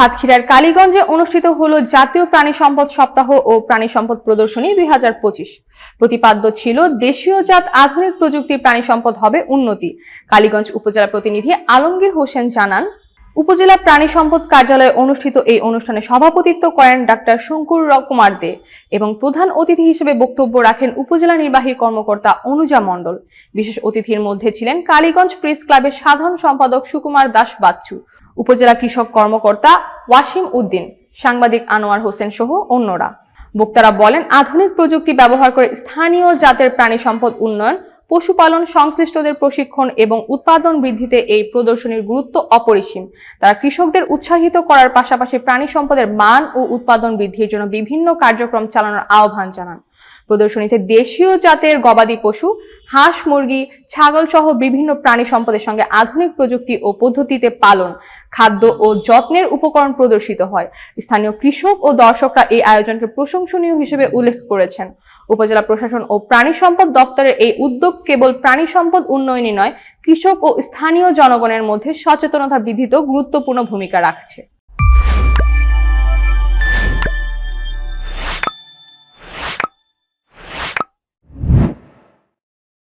সাতক্ষীরার কালীগঞ্জে অনুষ্ঠিত হলো জাতীয় প্রাণী সম্পদ সপ্তাহ ও প্রাণী সম্পদ প্রদর্শনী দুই হাজার পঁচিশ। প্রতিপাদ্য ছিল, দেশীয় জাত আধুনিক প্রযুক্তির প্রাণী সম্পদ হবে উন্নতি। কালীগঞ্জ উপজেলা প্রতিনিধি আলমগীর হোসেন জানান উপজেলা প্রাণী সম্পদ কার্যালয়ে অনুষ্ঠিত এই অনুষ্ঠানে সভাপতিত্ব করেন ডাক্তার শঙ্কুর কুমার দে এবং প্রধান অতিথি হিসেবে বক্তব্য রাখেন উপজেলা নির্বাহী কর্মকর্তা অনুজা মণ্ডল। বিশেষ অতিথির মধ্যে ছিলেন কালীগঞ্জ প্রেস ক্লাবের সাধারণ সম্পাদক সুকুমার দাস বাচ্চু, উপজেলা কৃষক কর্মকর্তা ওয়াসিম উদ্দিন, সাংবাদিক আনোয়ার হোসেন সহ অন্যরা। বক্তারা বলেন, আধুনিক প্রযুক্তি ব্যবহার করে স্থানীয় জাতের প্রাণী সম্পদ উন্নয়ন পশুপালন সংশ্লিষ্টদের প্রশিক্ষণ এবং উৎপাদন বৃদ্ধিতে এই প্রদর্শনীর গুরুত্ব অপরিসীম। তারা কৃষকদের উৎসাহিত করার পাশাপাশি প্রাণী সম্পদের মান ও উৎপাদন বৃদ্ধির জন্য বিভিন্ন কার্যক্রম চালানোর আহ্বান জানান। প্রদর্শনীতে দেশীয় জাতের গবাদি পশু, হাঁস, মুরগি, ছাগল সহ বিভিন্ন প্রাণী সম্পদের সঙ্গে আধুনিক প্রযুক্তি ও পদ্ধতিতে পালন, খাদ্য ও যত্নের উপকরণ প্রদর্শিত হয়। স্থানীয় কৃষক ও দর্শকরা এই আয়োজনকে প্রশংসনীয় হিসেবে উল্লেখ করেছেন। উপজেলা প্রশাসন ও প্রাণী সম্পদ দপ্তরের এই উদ্যোগ কেবল প্রাণী সম্পদ উন্নয়নই নয়, কৃষক ও স্থানীয় জনগণের মধ্যে সচেতনতা বৃদ্ধিতেও গুরুত্বপূর্ণ ভূমিকা রাখছে।